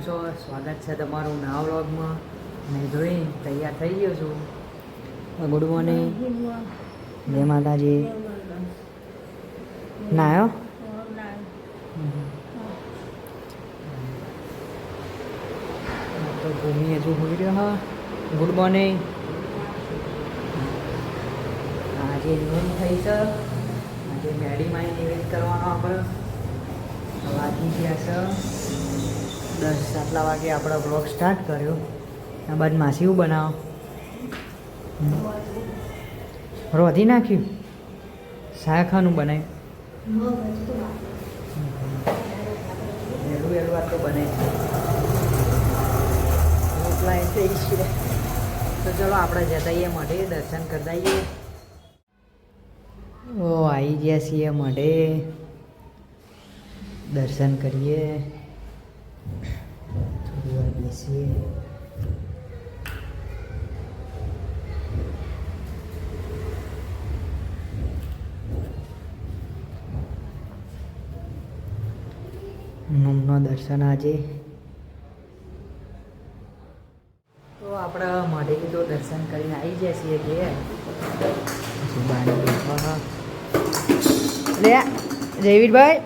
કેમ છો? સ્વાગત છે તમારું નવા વ્લોગમાં. મેં જોઈ, તૈયાર થઈ ગયો છું. Good morning. જય માતાજી. નાયો? તો ભૂમિ હજુ હોઈ રહ્યો હા. Good morning. આજે નોંધ થઈ છે. આજે મેડીમાં નિવેદ કરવાનો આપણે. વાગી ગયા છે. દસ આટલા વાગે આપણે બ્લોગ સ્ટાર્ટ કર્યો. આ બાદ માસીવું બનાવો? રોધી નાખ્યું. શાખાનું બનાવ્યું. વહેલું વહેલું આ તો બનાવી રોટલા એ થઈ તો ચલો આપણે જતા આવીએ મઢે, દર્શન કરતા આવીએ ઓ આવી ગયા છીએ મઢે. દર્શન કરીએ. થોડી વાર બેસીએ મમનો દર્શન આજે. તો આપણે મઢેથી તો દર્શન કરીને આવી જાય છીએ બેઠા લે જયવીરભાઈ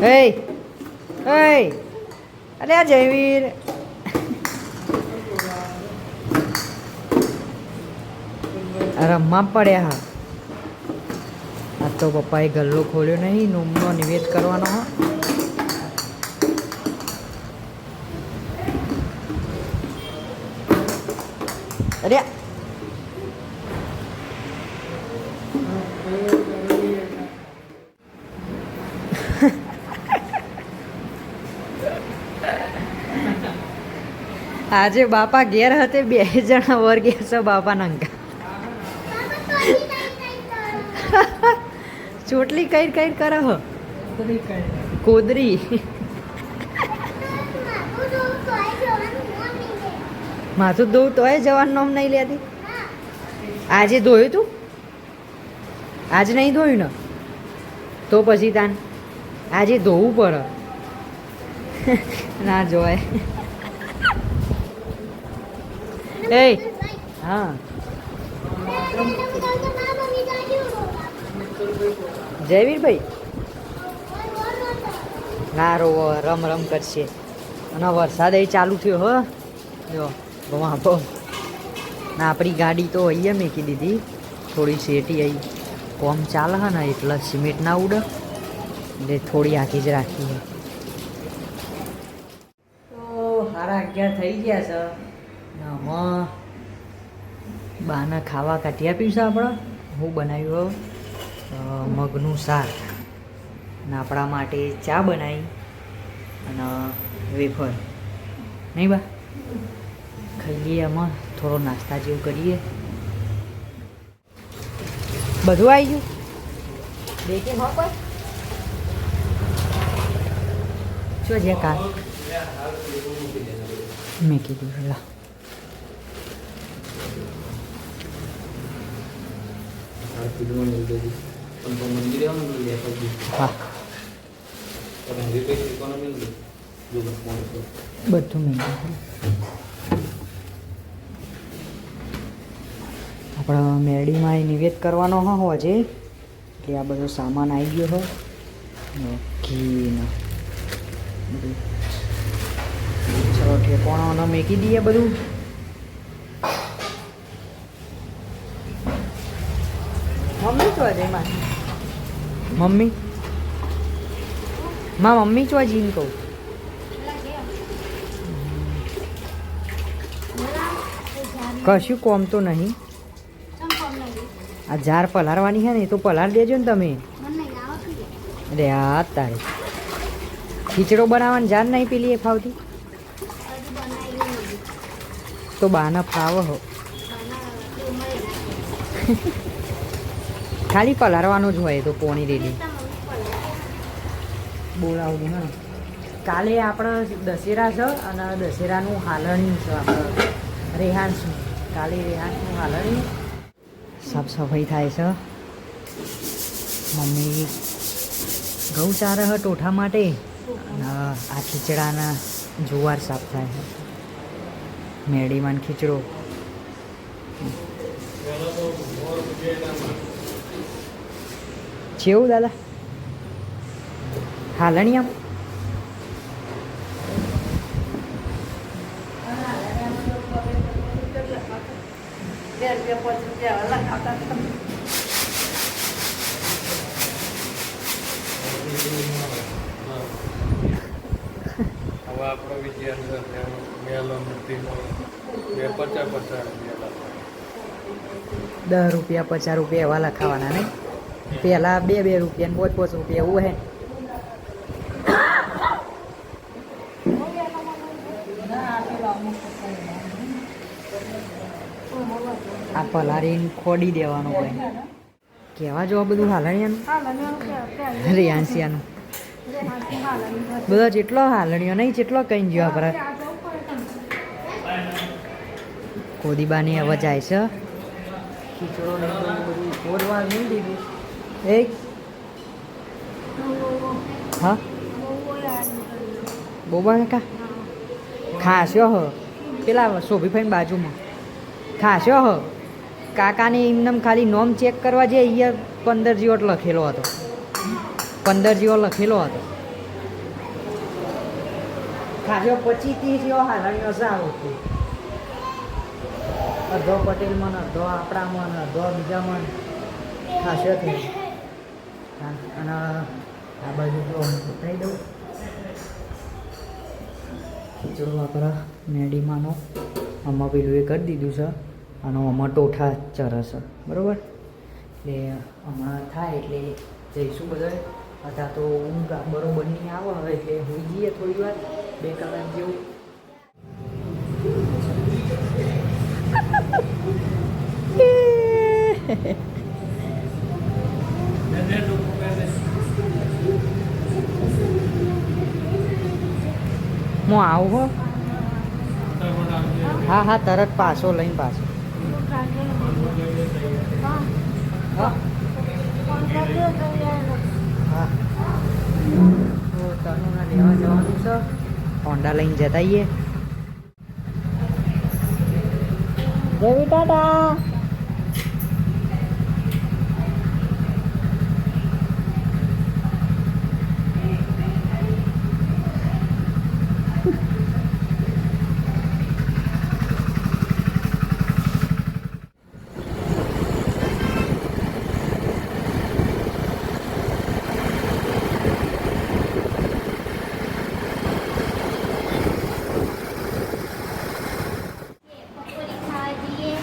હે હે. અરે આ જયવીર. રમવા પડ્યા હા. આ તો પપ્પાએ ગલ્લો ખોલ્યો નહીં, નોમનો નિવેદ કરવાનો હા. અરે આજે બાપા ઘેર હતે, બે જણા વર ગયા છે, બાપા નંકા ચોટલી કઈ કઈ કરે હો. કોદરી. માથું ધોવું તોય જવાનું નામ નહીં લેતી. આજે ધોયું તું? આજ નહીં ધોયું ને? તો પછી તાન. આજે ધોવું પડે. ના જોવાય. એ હા. જયવીરભાઈ? ના, રોવો, રમ રમ કરશે. અને વરસાદ એ ચાલુ થયો, હો. જો ના આપણી ગાડી તો અહીંયા મેકી દીધી. થોડી શેટી આવી કોમ ચાલે હા ને, એટલે સિમેન્ટ ના ઉડે. એટલે થોડી આખી જ રાખી તો સારા અગિયાર થઈ ગયા છે. આમાં બાના ખાવા કાઢી આપ્યું છે આપણે. હું બનાવ્યું મગનું શાક. અને આપણા માટે ચા બનાવી અને વેફર. નહીં બા? ખાઈ લઈએ આમાં થોડો નાસ્તા જેવું કરીએ. બધું આવી ગયું? બેકિંગ હો કોઈ? શું છે કાલ? મેં કીધું લા. હા બધું મેં આપણે મેરડીમાં એ નિવેદ કરવાનો હો આજે કે આ બધો સામાન આવી ગયો હોય. ને બધું. ચલો ઠેકોણો મેકી દઈએ બધું મમ્મી મમ્મી? માં મમ્મી ચો જીન કહું. કશું કોમ તો નહીં. આ ઝાર પલાળવાની છે ને તો પલાળ દેજો ને તમે. અરે આ તારે. ખીચડો બનાવવાની જાર નહીં પેલી એ ફાવતી? તો બાના ફાવ હો. ખાલી પલાળવાનું જ હોય તો પોણી રેડી. બોલાવું હા. કાલે આપણે દશેરા છે અને દશેરાનું હાલણી છે આપણે રેહાંશનું. કાલે રેહાંશનું હાલણી. સાફ સફાઈ થાય છે. મમ્મી ઘઉં ચારે હ ટોઠા માટે. આ ખીચડાના જુવાર સાફ થાય છે. મેડીમાં ખીચડો. જેવું દાદા? હાલણી આમ હવે આપણો વિદ્યાર્થી મેલો મૂર્તિનો બે પચાસ પચાસ રૂપિયા દસ રૂપિયા પચાસ રૂપિયા એવા લખાવાના નહીં? પહેલાં બે બે રૂપિયા પોચ પોચ રૂપિયા એવું હે. આ પલારીને ખોડી દેવાનું હોય કેવા જો બધું હાલણિયાનું? રિયાન્સિયાનું બધા જેટલો હાલણીઓ નહીં, જેટલો કઈ ગયો આપણે કોદીબાની અવાજ જાય છે. ખીચડો નહીં બધું નહીં દીધું એ હા? બોબા કાકા ખાસ્યો હ. પેલા શોભીભાઈ બાજુમાં. ખાસ્યો હ. કાકાને એમને ખાલી નોમ ચેક કરવા જે અહીંયા પંદર જેવો લખેલો હતો. પંદર જીવો લખેલો હતો. ખાસ્યો પછી ત્રીસ જીવો હાલણીઓ સારું હતું અડધો પટેલમાં ને અડધો આપણામાં ને અડધો બીજામાં ને ખાસ્યો થઈ અને આ બાજુ જો ઉતારી દઉં. જો આપણા મેડીમાંનો આમાં પેલું એ કરી દીધું છે અને આમાં ટોઠા ચરસ છે. બરાબર? એટલે હમણાં થાય એટલે જઈશું બધા અથવા તો ઊંઘ બરોબર નહીં આવે હવે એટલે હોઈ જઈએ થોડી વાર. બે કલાક જેવું. હું આવું હો. હા હા, તરત પાછો લઈને પાછો. તનુના લેવા જવાનું છે. હોન્ડા લઈને જતા આવીએ. જય ટાટા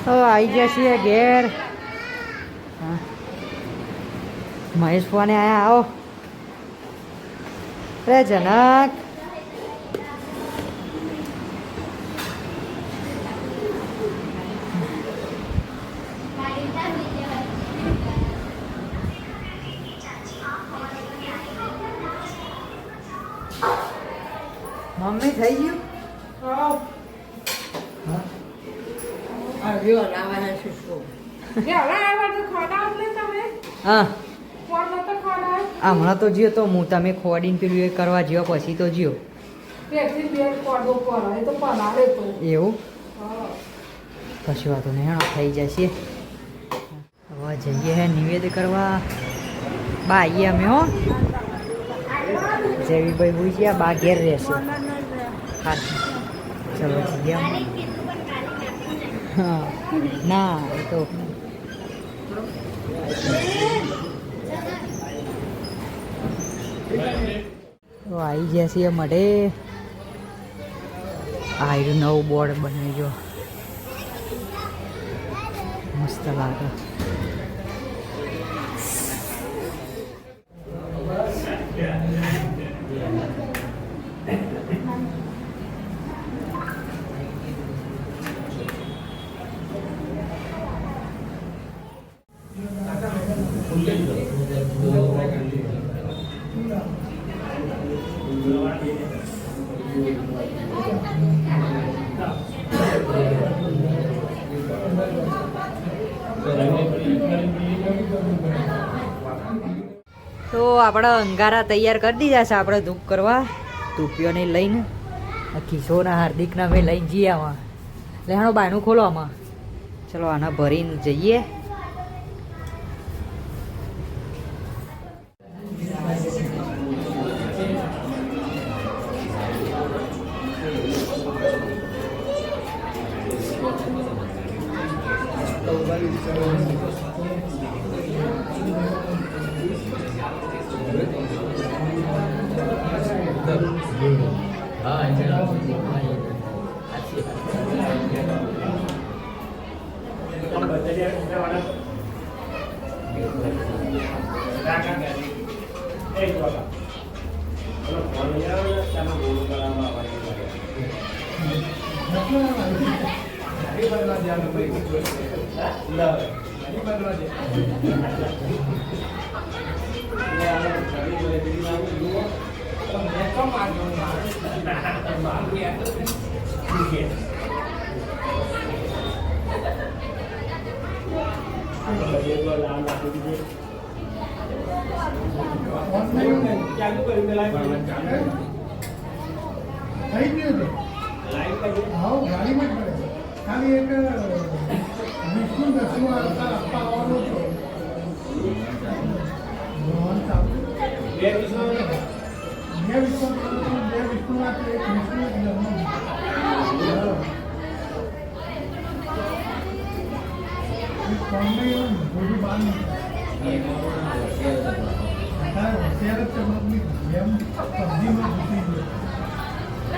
હવે આવી ગયા છીએ ઘેર. મહેશ ફોને આયા આવો. રે જનક. મમ્મી થઈ ગયું? હા. હમણાં તો જ્યો તો હું તમે ખોડીને પેલું એ કરવા જીઓ પછી તો જ્યો એવું? કશું વાતો નહીં હા થઈ જશે. હવે જઈએ હે નિવેદ કરવા. બા આવીએ અમે હો. જેવીભાઈ હોય છે બા ઘેર રહેશે. હા. ચલો જઈએ. ના, એ તો. તો આવી ગયા છીએ મઢે આ નવું બોર્ડ બનાવી જો મસ્ત લાગે. તો આપણે અંગારા તૈયાર કરી દીધા છે આપણે ધૂપ કરવા. ધૂપિયોને લઈને. કિશોરના હાર્દિકના મેં લઈને જઈએ આમાં. લેહાણો બાયનું ખોલો આમાં. ચલો આના ભરીને જઈએ. થઈ ગયું છે હા ગાડીમાં ખાલી એક વિષ્ણુ દસમો આપવા આવવાનો હતો મોહન. બે વિષ્ણુ બે વિષ્ણુ એક વિષ્ણુ નીકળ્યું. અત્યારે હોશિયાર જ ચમકની જેમ સબ્જીમાં ઘૂસી ગયો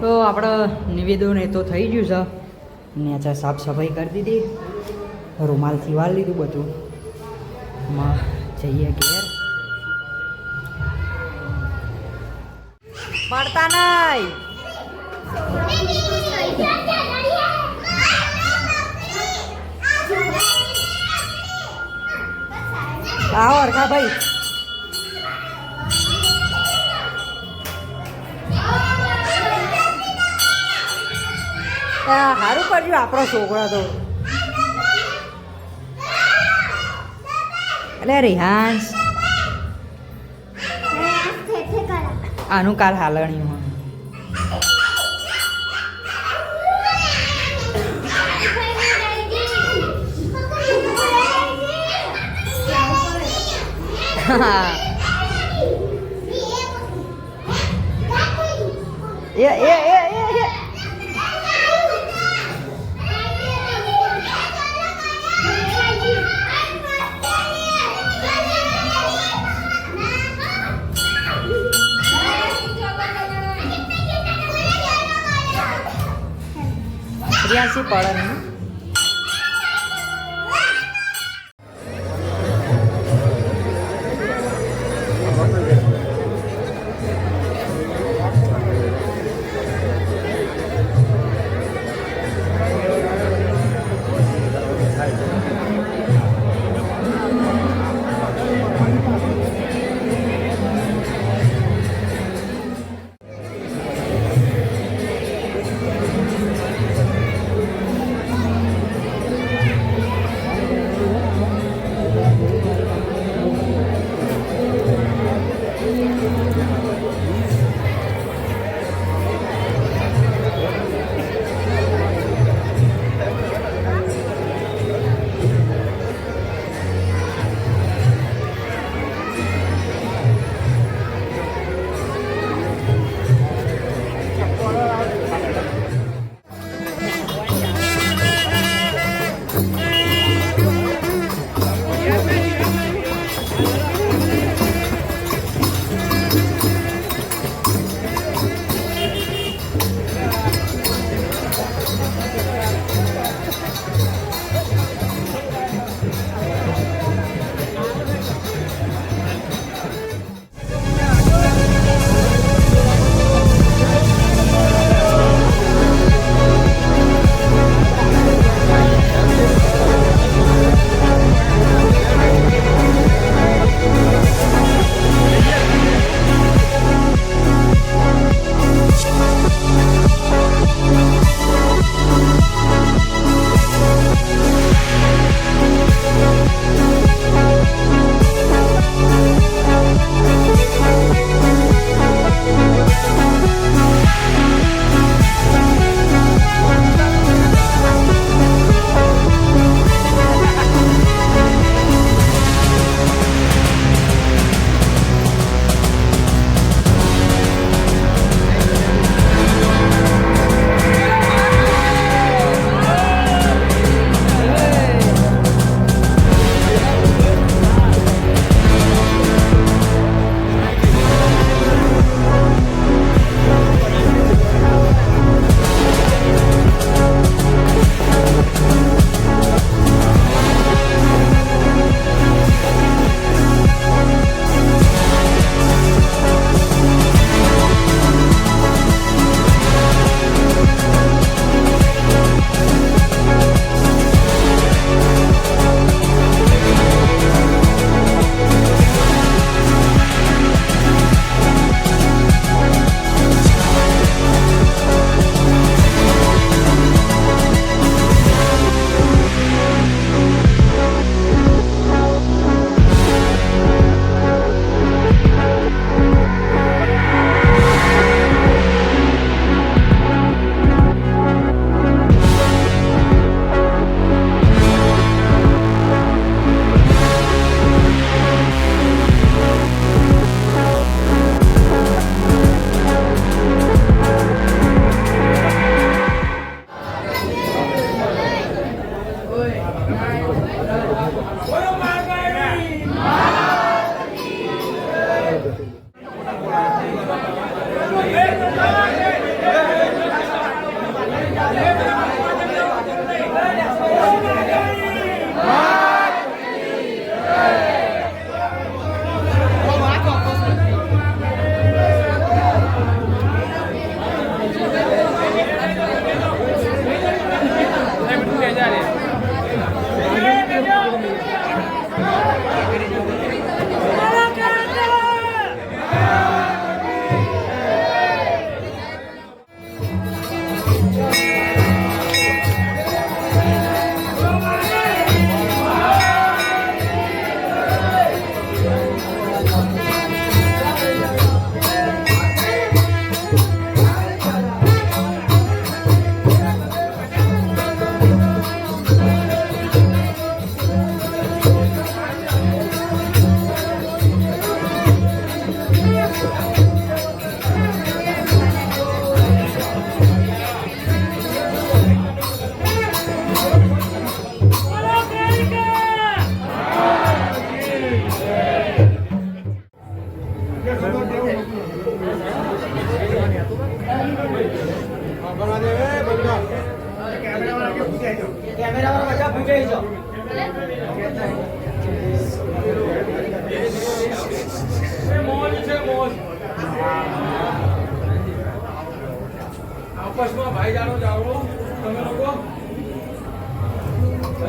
તો આપણે નિવેદન એ તો થઈ ગયું છે. ને નેચા સાફ સફાઈ કરી દીધી. રૂમાલથી વાર લીધું બધું. માં જઈએ ઘેર. પડતા નહીં. આવો અરખા ભાઈ સારું કરજો આપણો છોકરો તો. એટલે રિહાન્સ આનું કાલ હાલણ્યું હોય. એ એ એ એ એ. ત્રિયાસી પડે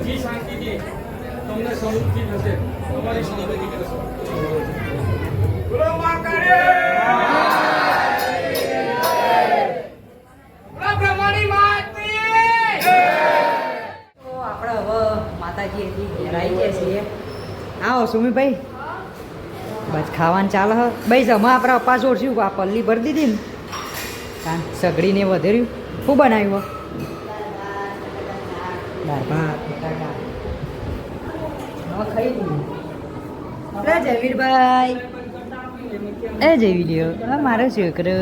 હજી શાંતિથી તમને સમૃદ્ધિ થશે તમારી સમૃદ્ધિ કરશે. બોલો મા બસ ખાવાનું ચાલે હ. ભાઈ જમા આપણે અપ્પા છોડશું આ પલ્લી ભરી દીધી ને. સગડીને વધેર્યું. શું બનાવ્યું? દાળ ભાત બટાકા હવે ખાઈ લીધું જયવીરભાઈ. એ જયવી લ્યો હા, મારો છોકરો.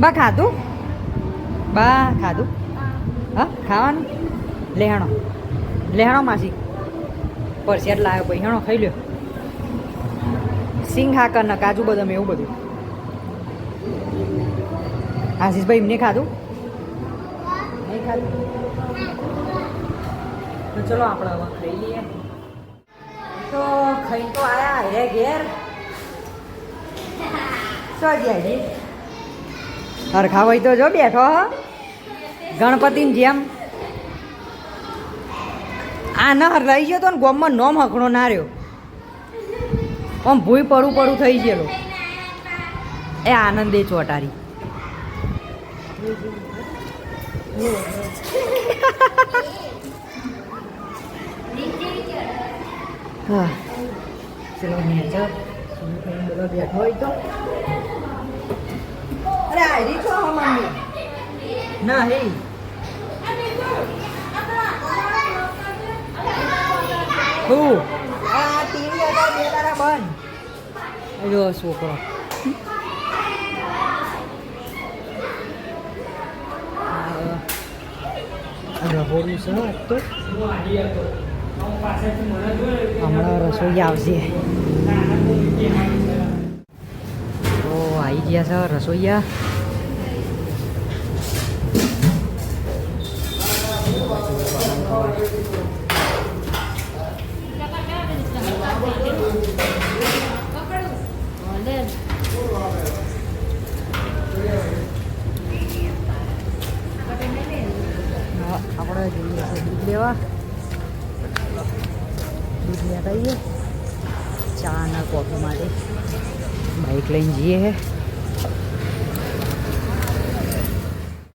બા, ખાધું? બા, ખાધું? હા, ખાવાનું? લેહણો. લેહણો માસી. પરસેટ લાવ્યો ભાઈ હેણો, ખાઈ લ્યો. સિંગ હાકર ને કાજુ બદામ એવું બધું. આશીષભાઈ, એમને ખાધું? નહીં ખાધું તો ચલો આપણે હવે ખાઈ લઈએ. તો ખાઈ તો આયા હે ઘેર. શું ગયા હરખા હોય તો જો બેઠો હો. ગણપતિની જેમ. આ ન રહી ગયો તો ને ગોમમાં નોમ હકણો ના રહ્યો. આમ ભૂઈ પડું પડું થઈ ગયેલો. એ આનંદે ચોટારી હા ચલો નેચર બધો બેઠો હોય તો અરે આયરી છો હો મમ્મી ના હે હું આ ટીવી હતા બે તારા હમણાં રસોઈ આવશે. તો આવી ગયા છે રસોઈયા. આપણે જોઈએ દૂધ લેવા. દૂધ લેતા આવીએ. ચા અને કોફી માટે. બાઈક લઈને જઈએ